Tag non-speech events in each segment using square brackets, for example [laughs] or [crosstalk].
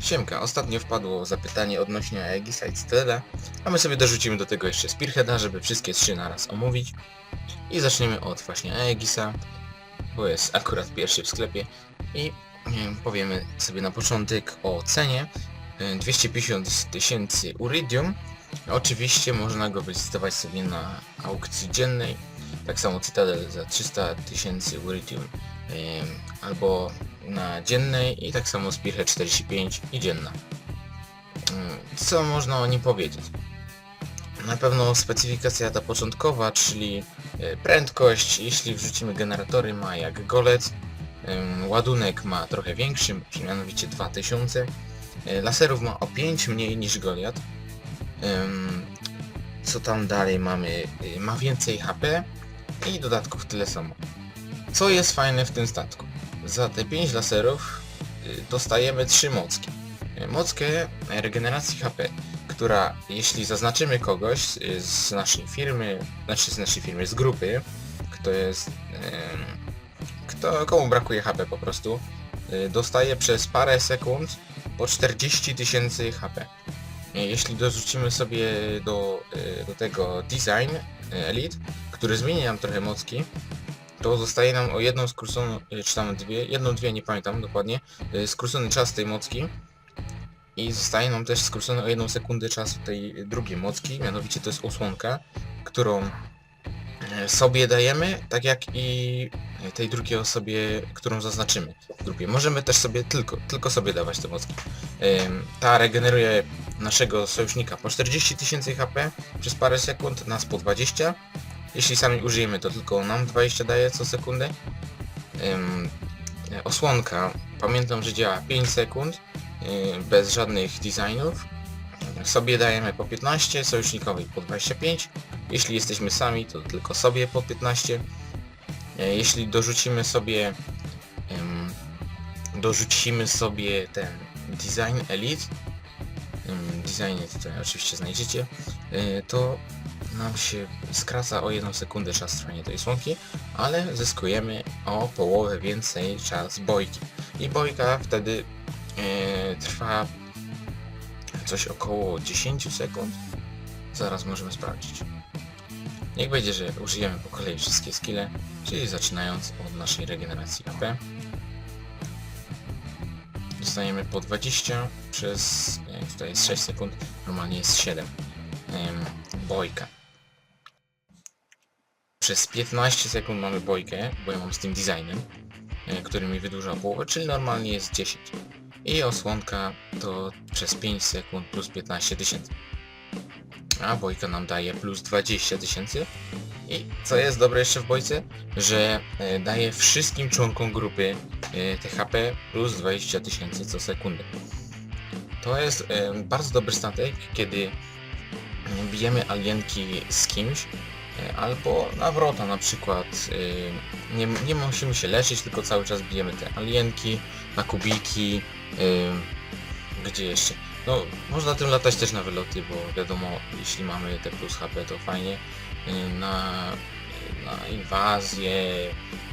Siemka, ostatnio wpadło zapytanie odnośnie Aegisa i Cytadela, a my sobie dorzucimy do tego jeszcze Spearheada, żeby wszystkie trzy naraz omówić. I zaczniemy od właśnie Aegisa, bo jest akurat pierwszy w sklepie i powiemy sobie na początek o cenie. E, 250 tysięcy Uridium. Oczywiście można go wylicytować sobie na aukcji dziennej. Tak samo Cytadel za 300 tysięcy Uridium albo na dziennej i tak samo Spearhead 45 i dzienna. Mm, Co można o nim powiedzieć? Na pewno specyfikacja ta początkowa, czyli e, prędkość, jeśli wrzucimy generatory ma jak golec, ładunek ma trochę większy, mianowicie 2000, E, laserów ma o 5 mniej niż Goliath. Ym, Co tam dalej mamy? Y, Ma więcej HP i dodatków tyle samo. Co jest fajne w tym statku? Za te 5 laserów y, dostajemy 3 mocki. Y, Mockę regeneracji HP, która jeśli zaznaczymy kogoś z, z naszej firmy, znaczy z naszej firmy, z grupy, kto jest... kto, komu brakuje HP po prostu, y, dostaje przez parę sekund po 40 tysięcy HP. Y, Jeśli dorzucimy sobie do, y, do tego design y, Elite, który zmieni nam trochę mocki, to zostaje nam o jedną skróconą, y, czy tam dwie, jedną, dwie, nie pamiętam dokładnie, y, skrócony czas tej mocki i zostaje nam też skrócony o jedną sekundę czas tej drugiej mocki, mianowicie to jest osłonka, którą e, sobie dajemy, tak jak i tej drugiej osobie, którą zaznaczymy w grupie. Możemy też sobie tylko, tylko sobie dawać te mocki. Ta regeneruje naszego sojusznika po 40 tysięcy HP przez parę sekund, nas po 20. Jeśli sami użyjemy, to tylko nam 20 daje co sekundę. Ym, Osłonka, pamiętam, że działa 5 sekund, yy, bez żadnych designów. Sobie dajemy po 15, sojusznikowej po 25. Jeśli jesteśmy sami, to tylko sobie po 15. E, Jeśli dorzucimy sobie dorzucimy sobie ten design elite designie tutaj oczywiście znajdziecie e, to nam się skraca o jedną sekundę czas trwania tej słonki ale zyskujemy o połowę więcej czas bojki i bojka wtedy e, trwa coś około 10 sekund zaraz możemy sprawdzić Niech będzie, że użyjemy po kolei wszystkie skille, czyli zaczynając od naszej regeneracji AP. Dostajemy po 20 przez, e, tutaj jest 6 sekund, normalnie jest 7. Em, Bojka. Przez 15 sekund mamy bojkę, bo ja mam z tym designem, e, który mi wydłuża połowę, czyli normalnie jest 10. I osłonka to przez 5 sekund plus 15 tysięcy a bojka nam daje plus 20 tysięcy. I co jest dobre jeszcze w bojce, że e, daje wszystkim członkom grupy e, THP plus 20 tysięcy co sekundę. To jest bardzo dobry statek, kiedy bijemy alienki z kimś, albo na wrota na przykład. e, Nie, nie musimy się leczyć, tylko cały czas bijemy te alienki, na kubiki, e, gdzie jeszcze? No, można tym latać też na wyloty, bo wiadomo, jeśli mamy te plus HP to fajnie. Y, Na, na inwazję,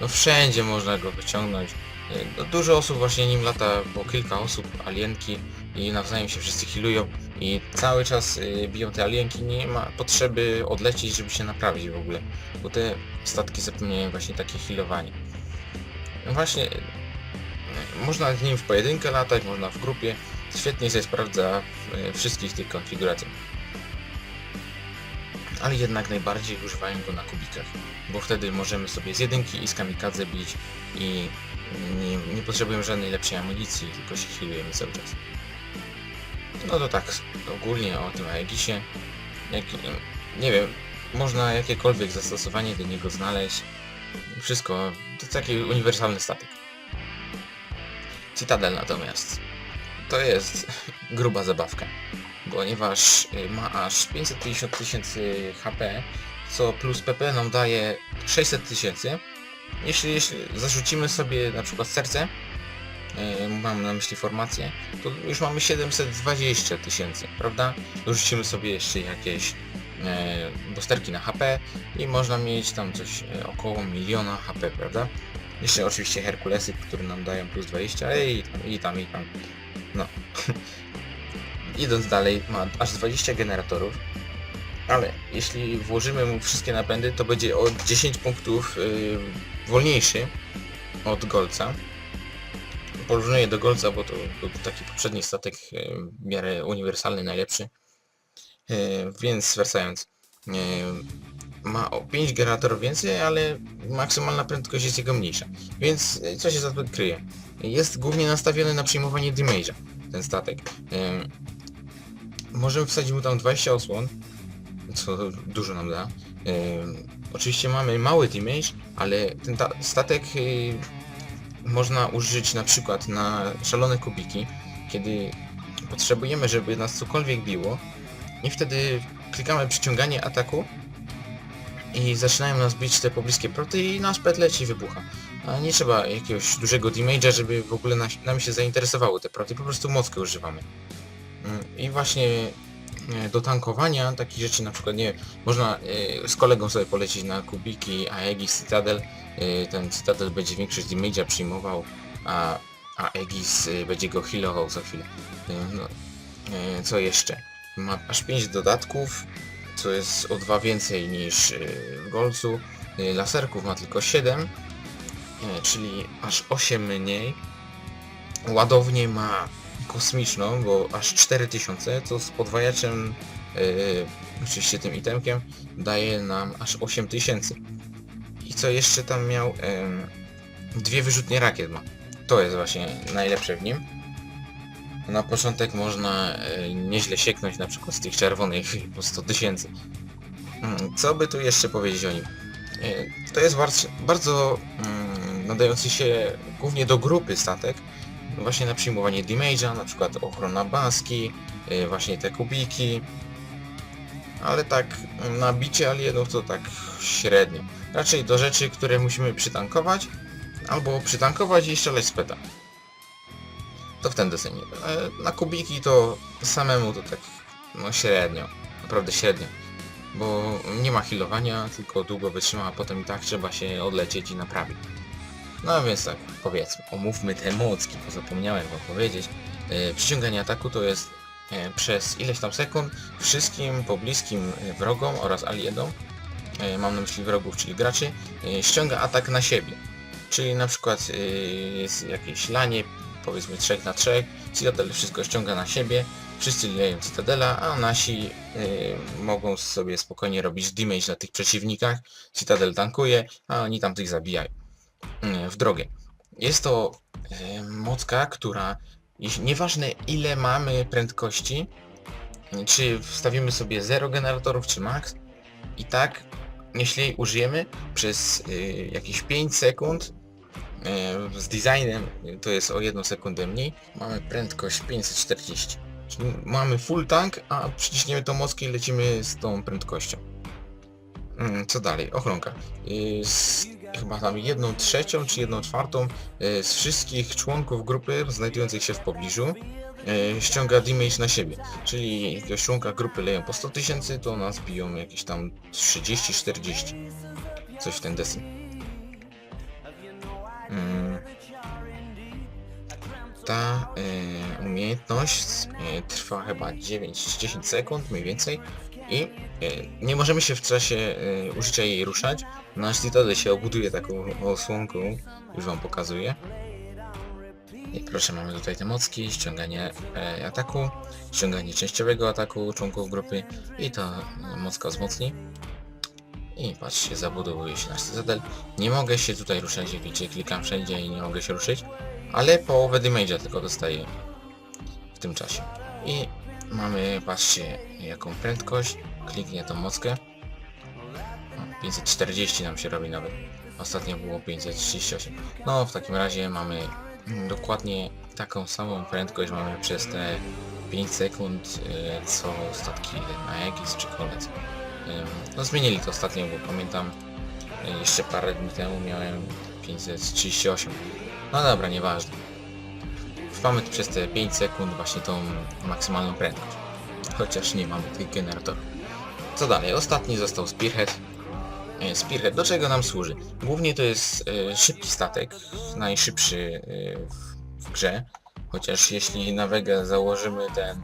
no wszędzie można go wyciągnąć. Y, No, dużo osób właśnie nim lata, bo kilka osób, alienki i nawzajem się wszyscy healują i cały czas y, biją te alienki, nie ma potrzeby odlecieć, żeby się naprawić w ogóle, bo te statki zapewniają właśnie takie healowanie. No właśnie, y, można z nim w pojedynkę latać, można w grupie, Świetnie się sprawdza w e, wszystkich tych konfiguracjach. Ale jednak najbardziej używają go na kubikach, bo wtedy możemy sobie z jedynki i z kamikadze bić i nie, nie potrzebujemy żadnej lepszej amunicji, tylko się healujemy cały czas. No to tak ogólnie o tym Aegisie. Jak, nie wiem, można jakiekolwiek zastosowanie do niego znaleźć. Wszystko, to taki uniwersalny statek. Citadel natomiast to jest [laughs] gruba zabawka, ponieważ y, ma aż 550 tysięcy HP, co plus PP nam daje 600 tysięcy. Jeśli, jeśli zarzucimy sobie na przykład serce, mam na myśli formację, to już mamy 720 tysięcy, prawda? Dorzucimy sobie jeszcze jakieś yy, boosterki na HP i można mieć tam coś yy, około miliona HP, prawda? Jeszcze oczywiście Herkulesy, które nam dają plus 20 i tam, i tam, i tam. No. [laughs] Idąc dalej, ma aż 20 generatorów, ale jeśli włożymy mu wszystkie napędy, to będzie o 10 punktów yy, wolniejszy od Golca. Porównuję do Golca, bo to był taki poprzedni statek yy, w miarę uniwersalny, najlepszy. Yy, więc wracając, yy, ma o 5 generatorów więcej, ale maksymalna prędkość jest jego mniejsza. Więc co się za tym kryje? Jest głównie nastawiony na przyjmowanie damage'a, ten statek. Możemy wsadzić mu tam 20 osłon, co dużo nam da. Oczywiście mamy mały damage, ale ten ta- statek można użyć na przykład na szalone kubiki, kiedy potrzebujemy, żeby nas cokolwiek biło i wtedy klikamy przyciąganie ataku i zaczynają nas bić te pobliskie proty i nasz pet leci i wybucha. A nie trzeba jakiegoś dużego damage'a, żeby w ogóle nas, nam się zainteresowały te proty, po prostu mockę używamy. Mm, I właśnie do tankowania. Takich rzeczy na przykład nie można e, z kolegą sobie polecieć na kubiki Aegis Citadel e, ten Citadel będzie większość damage'a przyjmował a, a Aegis e, będzie go healował za chwilę. E, no, e, co jeszcze? Ma aż 5 dodatków co jest o 2 więcej niż e, w Golcu. E, laserków ma tylko 7 e, czyli aż 8 mniej. Ładownię ma kosmiczną, bo aż 4000, co z podwajaczem, yy, oczywiście tym itemkiem, daje nam aż 8000. I co jeszcze tam miał? Yy, dwie wyrzutnie rakiet ma. To jest właśnie najlepsze w nim. Na początek można yy, nieźle sieknąć na przykład z tych czerwonych [laughs] po 100 tysięcy. Mm, Co by tu jeszcze powiedzieć o nim? Yy, To jest bardzo, bardzo mm, nadający się głównie do grupy statek, właśnie na przyjmowanie damage'a, na przykład ochrona baski, yy, właśnie te kubiki, ale tak na bicie alienów to tak średnio. Raczej do rzeczy, które musimy przytankować, albo przytankować i strzelać z peta. To w ten deseń. E, Na kubiki to samemu to tak no średnio, naprawdę średnio. Bo nie ma healowania, tylko długo wytrzyma, a potem i tak trzeba się odlecieć i naprawić. No więc tak, powiedzmy, omówmy te mocki, bo zapomniałem wam powiedzieć. E, przyciąganie ataku to jest e, przez ileś tam sekund wszystkim pobliskim e, wrogom oraz alienom, e, mam na myśli wrogów, czyli graczy, ściąga atak na siebie. Czyli na przykład jest jakieś lanie, powiedzmy 3 na 3, Citadel wszystko ściąga na siebie, wszyscy leją Citadela, a nasi mogą sobie spokojnie robić damage na tych przeciwnikach, Citadel tankuje, a oni tam tych zabijają w drogę. Jest to mocka, która nieważne ile mamy prędkości, czy wstawimy sobie 0 generatorów czy max, i tak jeśli użyjemy przez y, jakieś 5 sekund z designem y, to jest o 1 sekundę mniej, mamy prędkość 540. Czyli mamy full tank, a przyciśniemy tą mockę i lecimy z tą prędkością. Mm, Co dalej? Ochronka. Y, chyba tam jedną trzecią czy jedną czwartą y, z wszystkich członków grupy znajdujących się w pobliżu y, ściąga damage na siebie. Czyli jakiegoś członka grupy leją po 100 tysięcy, to nas biją jakieś tam 30-40. Coś w ten deseń. Mm. Ta y, umiejętność trwa chyba 9-10 sekund mniej więcej i y, nie możemy się w czasie y, użycia jej ruszać. Nasz Citadel się obuduje taką osłonką, już wam pokazuję. I proszę, mamy tutaj te mocki, ściąganie e, ataku, ściąganie częściowego ataku członków grupy i ta mocka wzmocni. I patrzcie, zabudowuje się nasz Citadel. Nie mogę się tutaj ruszać, jak widzicie, klikam wszędzie i nie mogę się ruszyć, ale połowę damage'a tylko dostaję w tym czasie. I mamy, patrzcie, jaką prędkość, kliknie tą mockę. O, 540 nam się robi nawet. Ostatnio było 538. No, w takim razie mamy mm, dokładnie taką samą prędkość mamy przez te 5 sekund, e, co statki na Aegis czy Kolec. No zmienili to ostatnio, bo pamiętam e, jeszcze parę dni temu miałem 538. No dobra, nieważne. Mamy przez te 5 sekund właśnie tą maksymalną prędkość. Chociaż nie mamy tych generatorów. Co dalej? Ostatni został Spearhead. E, Spearhead do czego nam służy? Głównie to jest e, szybki statek, najszybszy e, w, grze. Chociaż jeśli na Vega założymy ten,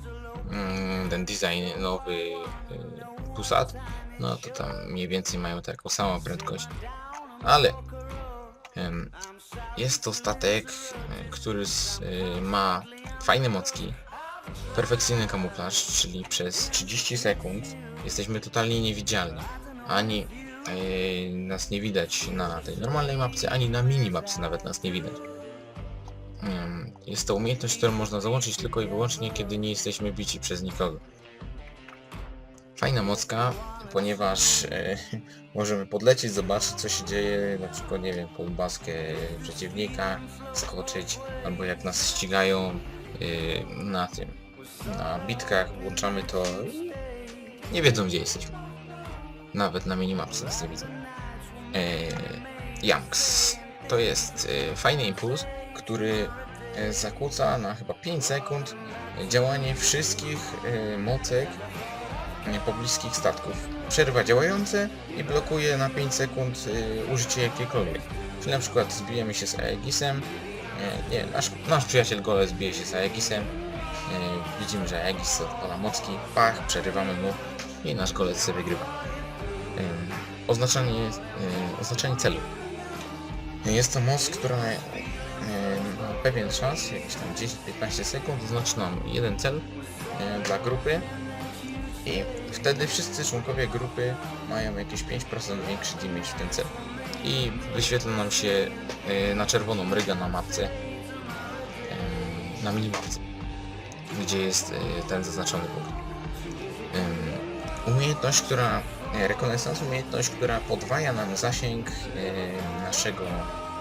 mm, ten design nowy Pusat, no to tam mniej więcej mają taką samą prędkość. Ale jest to statek, który y, ma fajne mocki, perfekcyjny kamuflaż, czyli przez 30 sekund jesteśmy totalnie niewidzialni. Ani y, nas nie widać na tej normalnej mapce, ani na minimapce nawet nas nie widać. Jest to umiejętność, którą można załączyć tylko i wyłącznie, kiedy nie jesteśmy bici przez nikogo. Fajna mocka, ponieważ e, [laughs] możemy podlecieć, zobaczyć co się dzieje, na przykład nie wiem, pod baskę przeciwnika, skoczyć, albo jak nas ścigają e, na tym, na bitkach, włączamy to i nie wiedzą gdzie jesteśmy. Nawet na minimapce nas nie widzą. E, Yanks. To jest e, fajny impuls, który e, zakłóca na chyba 5 sekund działanie wszystkich e, mocek pobliskich statków. Przerwa działające i blokuje na 5 sekund e, użycie jakiejkolwiek. Czyli na przykład zbijemy się z Aegisem, nie, nasz, nasz przyjaciel Gole zbije się z Aegisem, e, widzimy, że Aegis odpala mocki, pach, przerywamy mu i nasz golec sobie wygrywa. E, Oznaczanie, e, oznaczanie celu. Jest to moc, która e, ma pewien czas, jakieś tam 10-15 sekund, oznacza nam jeden cel dla grupy i wtedy wszyscy członkowie grupy mają jakieś 5% większy damage w ten cel. I wyświetla nam się e, na czerwono mryga na mapce, na minimapce, gdzie jest e, ten zaznaczony punkt. Umiejętność, która rekonesans, umiejętność, która podwaja nam zasięg e, naszego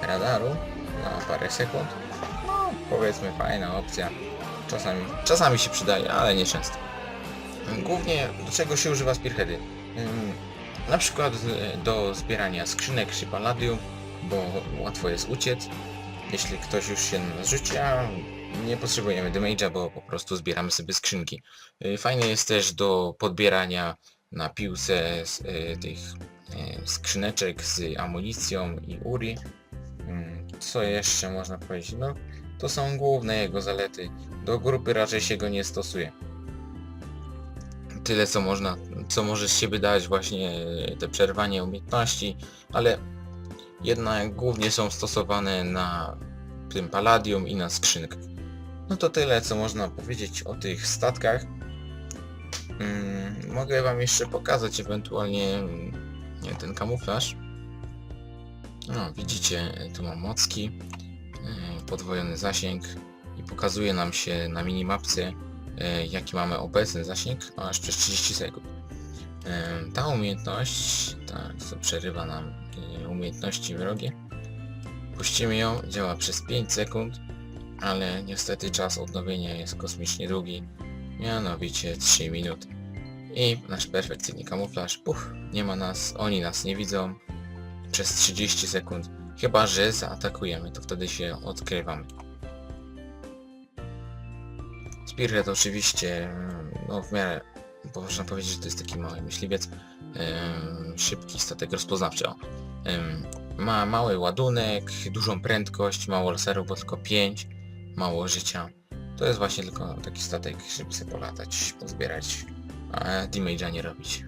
radaru na parę sekund. No, powiedzmy fajna opcja. Czasami, czasami się przydaje, ale nie często. Głównie do czego się używa spearheady? Ym, Na przykład e, do zbierania skrzynek czy palladium, bo łatwo jest uciec. Jeśli ktoś już się rzuci, a nie potrzebujemy damage'a, bo po prostu zbieramy sobie skrzynki. Y, Fajne jest też do podbierania na piłce y, tych y, skrzyneczek z amunicją i uri. Mm, Co jeszcze można powiedzieć? No, to są główne jego zalety. Do grupy raczej się go nie stosuje. Tyle co można, co może z siebie dać właśnie e, te przerwanie umiejętności, ale jednak głównie są stosowane na tym palladium i na skrzynkach. No to tyle co można powiedzieć o tych statkach. Mm, mogę wam jeszcze pokazać ewentualnie mm, nie, ten kamuflaż. No, widzicie, tu mam mocki, e, podwojony zasięg i pokazuje nam się na minimapce jaki mamy obecny zasięg aż przez 30 sekund. E, Ta umiejętność, tak, co przerywa nam e, umiejętności wrogie, puścimy ją, działa przez 5 sekund, ale niestety czas odnowienia jest kosmicznie długi, mianowicie 3 minuty. I nasz perfekcyjny kamuflaż, puf, nie ma nas, oni nas nie widzą przez 30 sekund, chyba że zaatakujemy, to wtedy się odkrywamy. Spearhead oczywiście, mm, no w miarę, bo można powiedzieć, że to jest taki mały myśliwiec, szybki statek rozpoznawczy. ma mały ładunek, dużą prędkość, mało laserów, bo tylko 5, mało życia. To jest właśnie tylko taki statek, żeby sobie polatać, pozbierać, a damage'a nie robić.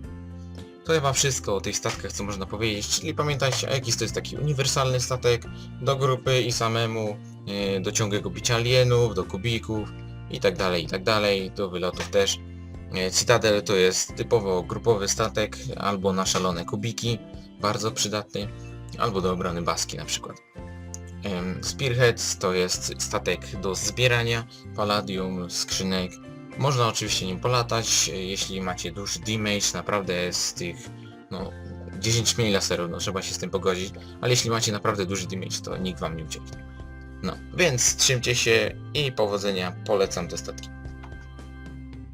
To chyba wszystko o tych statkach, co można powiedzieć, czyli pamiętajcie, Aegis to jest taki uniwersalny statek do grupy i samemu, e, do ciągłego bicia alienów, do kubików, i tak dalej, i tak dalej, do wylotów też. E, Citadel to jest typowo grupowy statek, albo na szalone kubiki, bardzo przydatny, albo do obrony baski na przykład. Em, Spearhead to jest statek do zbierania palladium, skrzynek. Można oczywiście nim polatać, e, jeśli macie duży damage, naprawdę z tych no, 10 mniej laserów, no trzeba się z tym pogodzić, ale jeśli macie naprawdę duży damage, to nikt wam nie ucieknie. No, więc trzymcie się i powodzenia, polecam te statki.